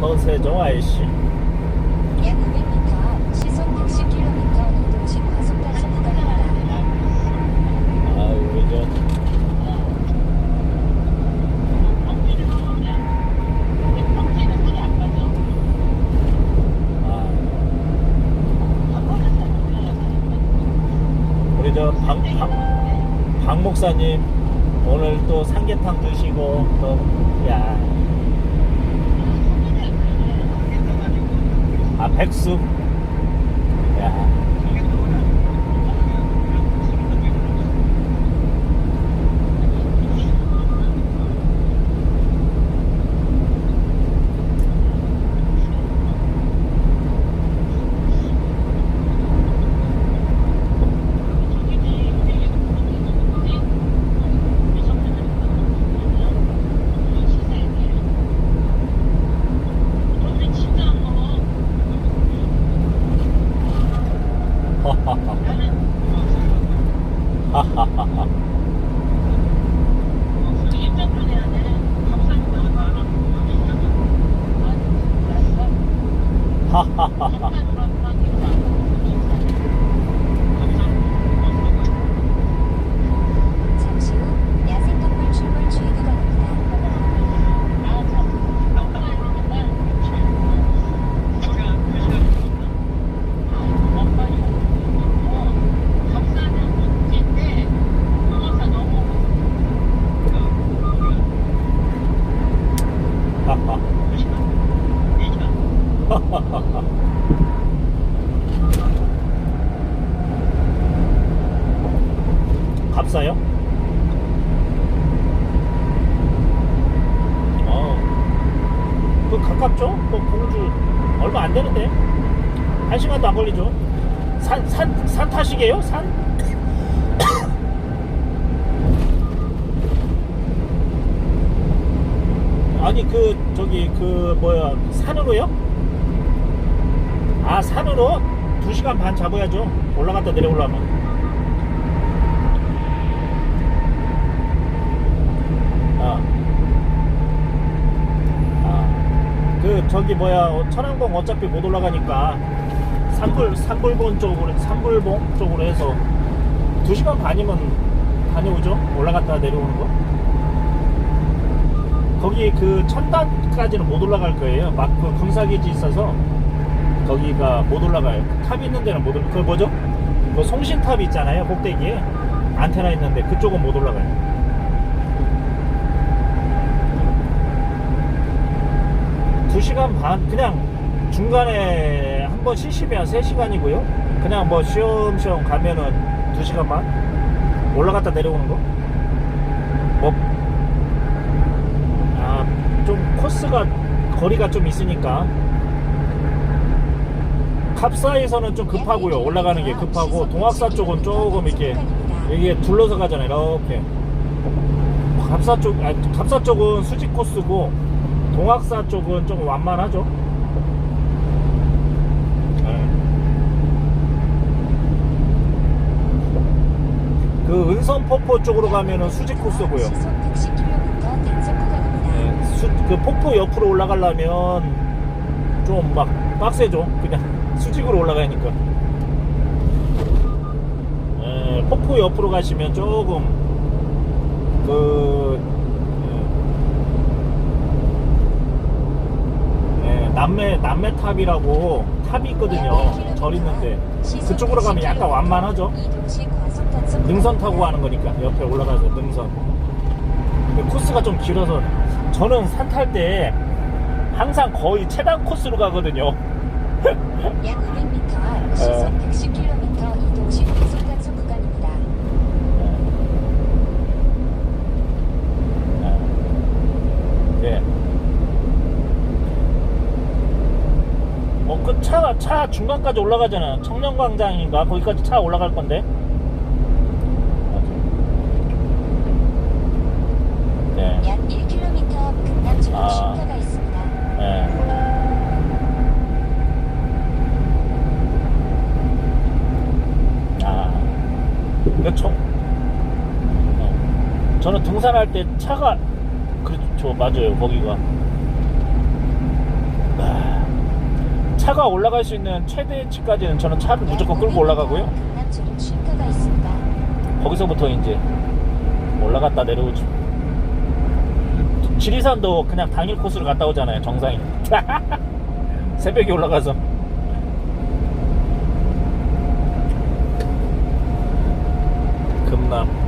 서세종 IC. 약 500m 시속 110km 이동식 과속단속 구간입니다. 아, 우리 저. 아. 우리 저 박, 목사님 오늘 또 삼계탕 드시고 또, 야. 아, 백숙. 야. 잠시 후 야생동물 출몰 주의 구간입니다. 값싸요? 어. 그 가깝죠? 뭐 공주 얼마 안 되는데 한 시간도 안 걸리죠. 산 산 산 타시게요? 산? 아니 그 저기 그 뭐야 산으로요? 아 산으로 2시간 반 잡아야죠 올라갔다 내려오려면 아. 아. 그 저기 뭐야 어, 천왕봉 어차피 못 올라가니까 산불 산불봉 쪽으로 산불봉 쪽으로 해서 2시간 반이면 다녀오죠? 올라갔다 내려오는 거? 거기 그 천단까지는 못 올라갈 거예요. 막그 군사기지 있어서 거기가 못 올라가요. 탑 있는 데는 못 올라 그 뭐죠? 그 송신탑 있잖아요 꼭대기에. 안테나 있는데 그쪽은 못 올라가요 두시간 반 그냥 중간에 한번 쉬시면 3시간이고요. 그냥 뭐 쉬엄쉬엄 가면은 2시간만 올라갔다 내려오는 거? 뭐, 아, 좀 코스가 거리가 좀 있으니까. 갑사에서는 좀 급하고요. 올라가는 게 급하고 동학사 쪽은 조금 이렇게 이게 둘러서 가잖아요 이렇게. 갑사 쪽, 아, 갑사 쪽은 수직 코스고 동학사 쪽은 좀 완만하죠. 네. 그 은선폭포 쪽으로 가면은 수직 코스고요. 시속 110km 단속 구간입니다. 네, 수, 그 폭포 옆으로 올라가려면 좀 막 빡세죠. 그냥 수직으로 올라가니까. 네, 폭포 옆으로 가시면 조금 그 네, 남매 남매 탑이라고 탑이 있거든요. 절 있는데 그쪽으로 가면 약간 완만하죠. 능선 타고 가는 거니까 옆에 올라가서 능선. 근데 코스가 좀 길어서 저는 산 탈 때 항상 거의 최단 코스로 가거든요. 약 500m 시속 110km 이동식 과속 단속 구간입니다. 예. 뭐그 차 중간까지 올라가잖아. 청년광장인가 거기까지 차 올라갈 건데. 네. 약 1km 금남주로 아. 있습니다. 예. 아, 그 총, 어. 저는 등산할 때 차가, 그렇죠, 맞아요, 거기가. 차가 올라갈 수 있는 최대치까지는 저는 차를 무조건 끌고 올라가고요. 거기서부터 이제 올라갔다 내려오죠. 지리산도 그냥 당일 코스로 갔다 오잖아요. 정상이. 새벽에 올라가서. 금남.